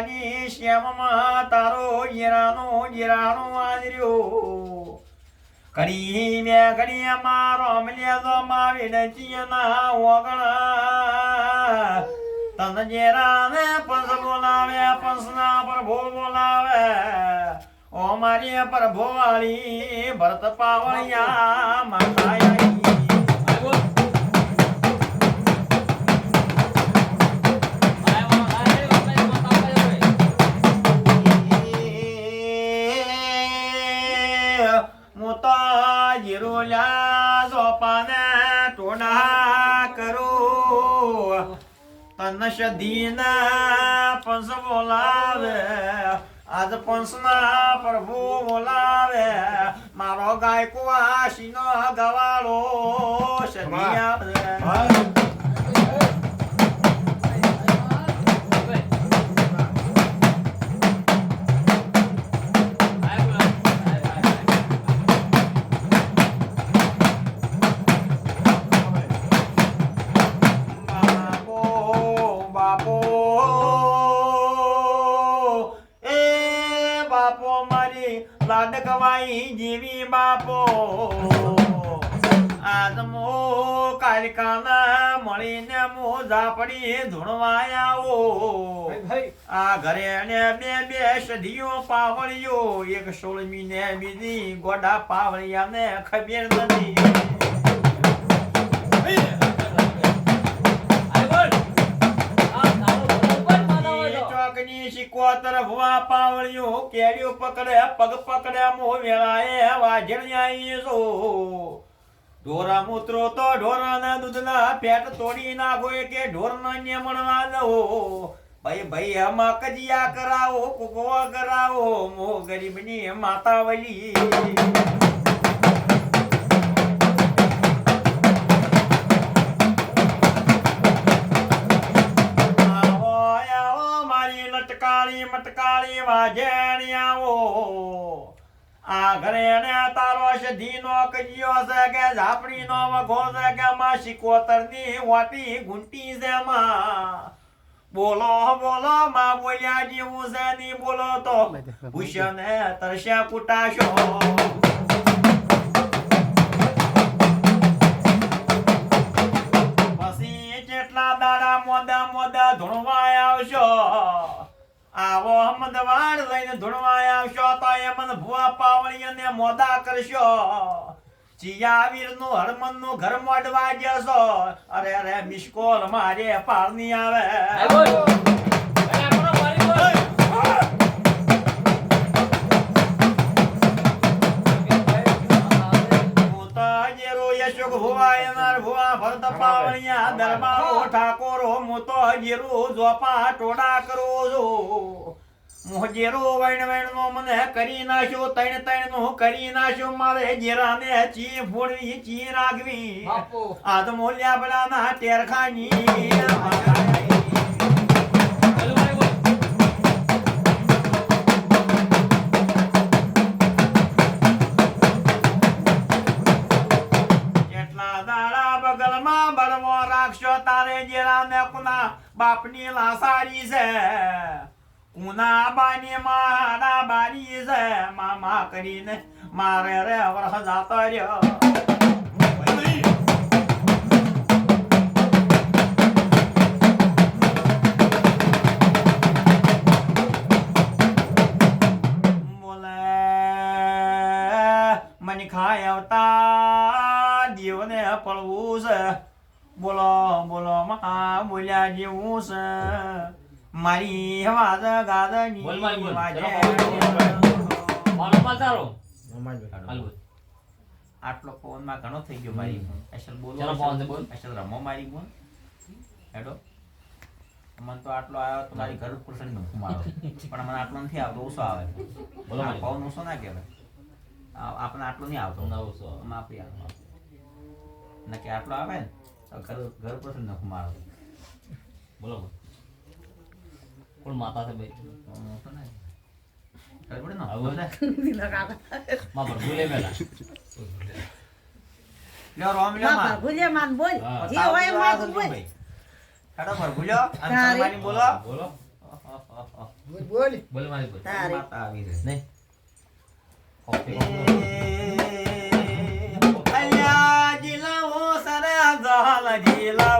ઝાખરાની શ્યામમાં તારો જીરાનો જીરાનો આદર્યો કરી મે કરી મારો મલ્યા મારી નચિયના ઓગણા તન જેરાને પંસ બોલાવે, પંસના પ્રભુ બોલાવે ઓ મારી પ્રભુ વાળી ભરત પાવળિયા. મોતા સદીના પંસ બોલાવે આજ પંસના પ્રભુ બોલાવે. મારો ગાયકો આશીનો ગવાળો સદિયા લાડકવાઈ જીવી બાપો. આજ મો કાલિકાના મળીને મો ઝાપડી ધૂણવાયાઓ આ ઘરે ને બે બે સદીઓ પાવળિયો. એક સોળમી ને બીજી ગોડા પાવળિયા ને ખબર નથી. ચોકની તરફ વા પાવળિયો કેડિયો પકડે પગ પકડ્યા, મોહ વેળાએ વાજણ્યા સો ઢોરા મૂત્રો તો ઢોરાના દૂધના પેટ તોડી નાખો કે ઢોરના નિયમણવા દો. ભાઈ ભાઈ હમા કજિયા કરાવો કુકો કરાવો મો ગરીબની માતા વલી. મટકાળી વાજેણી આવો. આ ઘરે ને તારો સધીનો કજિયો છે કે ઝાપડીનો વઘો છે કે માં શિકોતરની વાટી ઘૂંટી છે માં. બોલો બોલો માં બોલ્યા જેવું છે ની બોલો તો. ભૂષણ તરસ્યા કુટાશો. આવો અમદવાડ લઈને ધૂણવાય આવશો તો એ મને ભુવા પાવળી અને મોદા કરશો. ચિયાવીરનું હરમનનું ઘર મોડવા જશો. અરે અરે, મિસકોલ મારે પારની આવે. દરબારો મુ તો જેરો જોપા ટોડા કરો છો. મોજેરો વૈણ વૈણ નો મને કરી નાખ્યો તૈણ તૈણ નો કરી નાખ્યો મારે જેરાને ચી ફોડવી ચી રાખવી તો મોલ્યા બળાના ટેરખાની. તારે જેરાને કુના બાપની લાસારી છે. કુના બાની મારા બારી છે મામા કરીને મારે રે વરહ જાતો રહ્યો મને ખાય આવતા દીવને પડવું છે. બોલો બોલો મહા બોલ્યા જેવું છે. મારી વાદ ગાદની બોલ. મારી બોલ. વાજે. આટલો ફોનમાં ઘણો થઈ ગયો મારી અસલ બોલો ચાલો ફોન બોલ. અસલ રમો મારી બોલ હેડો. મને તો આટલો આવ્યો તો મારી ઘર પ્રસંગ મારો પણ મને આટલો નથી આવતો ઓછો આવે. બોલો. ફોન ઓછો ના કહેવાય. આપણે આપણને આટલો નહીં આવતો. માપી આવે. નકે આટલો આવે ને? તો ઘર પર નખ મારો. બોલો કોણ માતા છે ભાઈ? ખબર પડે ને? આવું માં પ્રભુ લે પેલા લ્યો રોમ લ્યો માં ભરભુલિયા માન બોલ. જે હોયમાં બોલ. ભાઈ. હેડો ભરભુલ્યો અને. તમારી બોલો. બોલો. બોલ બોલ. બોલ મારી બોલ તારી. માતા આવી રહી. નહીં. ઓકે 的阿拉吉拉。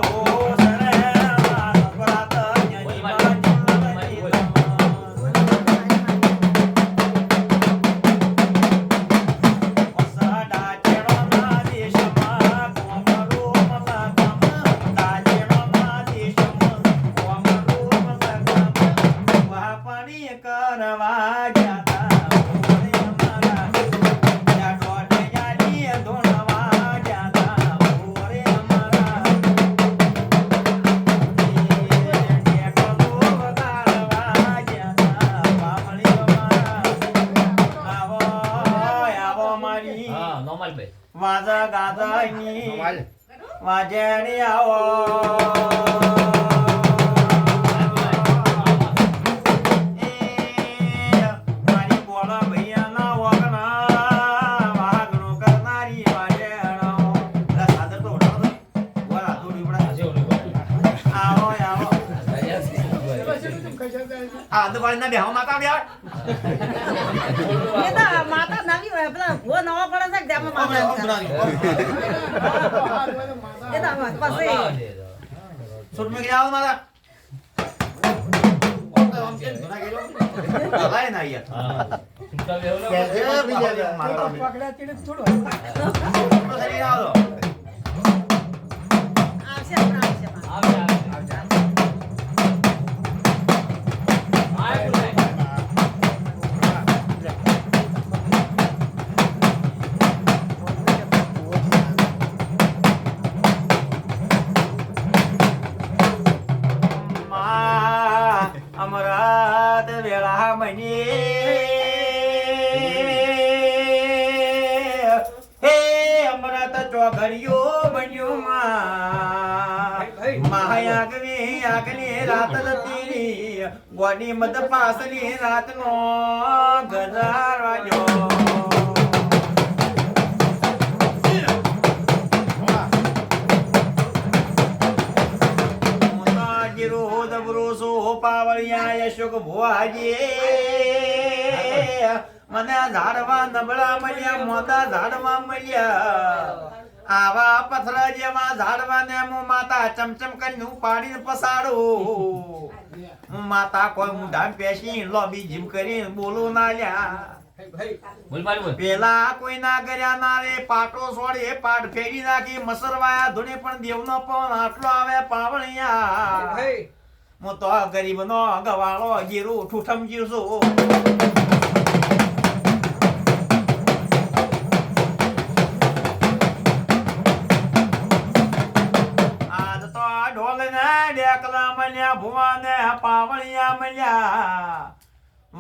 કશા આ અદવાળીના બેહવા માતા બેહાડ. એ તો માતા નવી હોય પેલા ભૂવો નવો પડે છે કે તેમાં માતા. એ તો આમાં પછી સૂટ મૂકી આવો. માતા. ઓમ ગોડી મદ પાસની રાતનો ગજાર વાગ્યો મોતાજીરો દબરોસો પાવળિયા યશોક ભુવાજી. મને ઝાડવા નબળા મળ્યા, મોટા ઝાડવા મળ્યા. આવા પથરા જેવા ઝાડવા ને હું માતા ચમચમ કરીને હું પાડીને પસાડું હું માતા કોઈ મુઢા પેસી લોબી જીમ કરીને બોલું ના લ્યા. પેલા કોઈ ના કર્યા ના રે પાટો સોડે પાટ ફેરી નાખી મસરવાયા ધૂણે પણ દેવનો પણ આટલો આવે પાવણિયા હું તો ગરીબ નો ગવાળો જીરું ઠૂઠમ જીરશું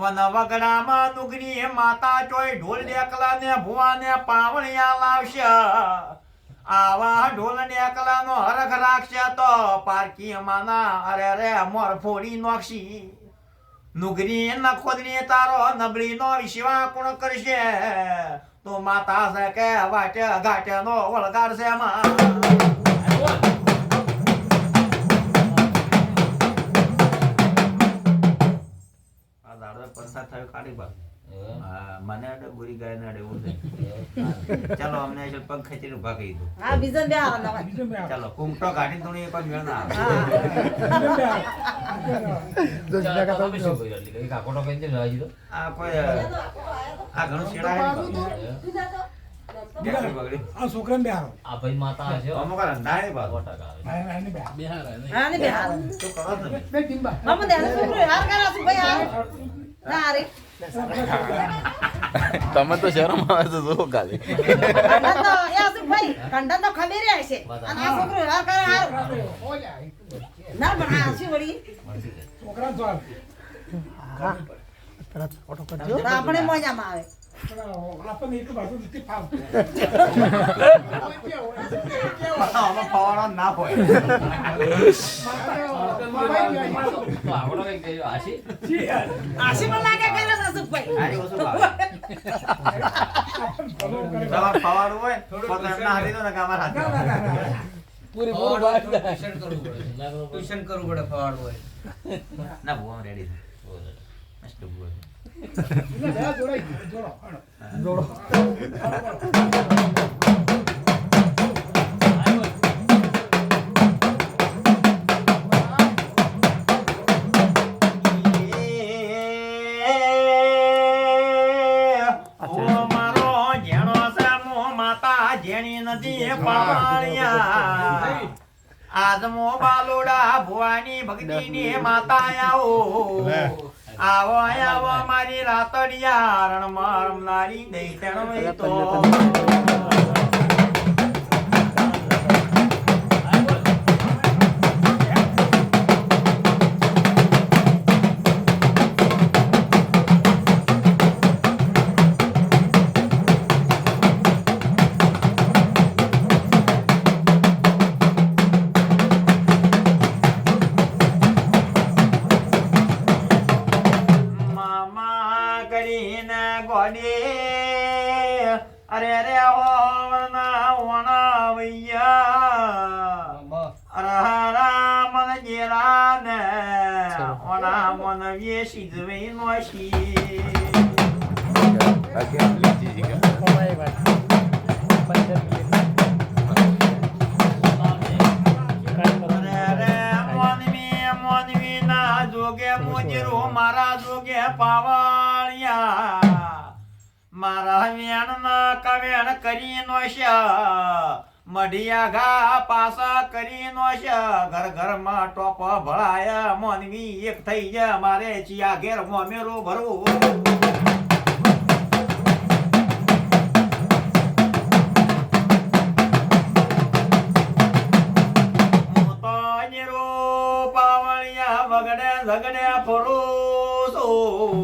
વન વગડામાં દુગરી માતા ચોય ઢોલ ડેકલા ને ભુવા ને પાવણિયા લાવશે. આવા ઢોલ ડેકલા નો હરખ રાખશે તો પારકી માના અરે રે મોર ફોડી નોખશી. નુગરી ન ખોદની તારો નબળી નો શિવા કુણ કરશે? તો માતા છે કે વાટે ઘાટે નો વળગાડશે માં થયો કાઢી પા મને અડે ગુરી ગાય ને અડે એવું? ચાલો અમને આજે પગ ખેંચીને ઊભા કરી દો. હા બીજો બે આવે નવા. બીજો બે ચાલો કુંકટો કાઢી થોડી એક મેળ ના આવે. છે? આ કોઈ આ ઘણું છેડા ને આ છોકરાને ભાઈ માતા છે અમુક રંધાય ને ને બે બે મમ્મી દે છોકરો હાર કરા છું ના તમે તો શરમ આવે છે જો કાલે કંડન તો ભાઈ કંડન તો ખબર હશે અને આ છોકરો હાર કરે હાર. હો જાય ના પણ આ શું વળી. છોકરા તો તો આપણે મજામાં આવે. આપણને નથી ફાવતું ના હોય. ટ્યુશન કરવું પડે ના ભુવાની ભક્તિની માતા આવો આવો આવો મારી રાતડિયા રણ મારનારી દૈતણ તો નોશી રે મોનવી મોનવી ના જોગે મોજરો મારા જોગે પાવાળિયા મારા વેણ ના કવેણ કરી નોશ્યા મઢિયા ઘા પાસા કરી નોશ્યા ઘર ઘરમાં ટોપ ભળાયા, મોનવી એક થઈ ગયા મારે ચિયા ઘેર મોમેરો ભરવું. વગડે ઝગડે ફરું છું.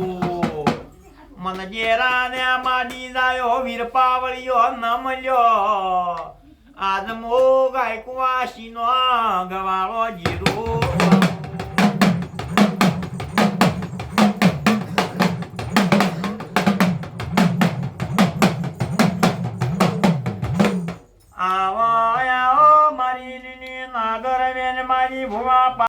મન જેરા ને માડી જાયો વીર પાવળિયો ન મળ્યો આજ મો ગાયકવાસી નો ગવાળો જીરો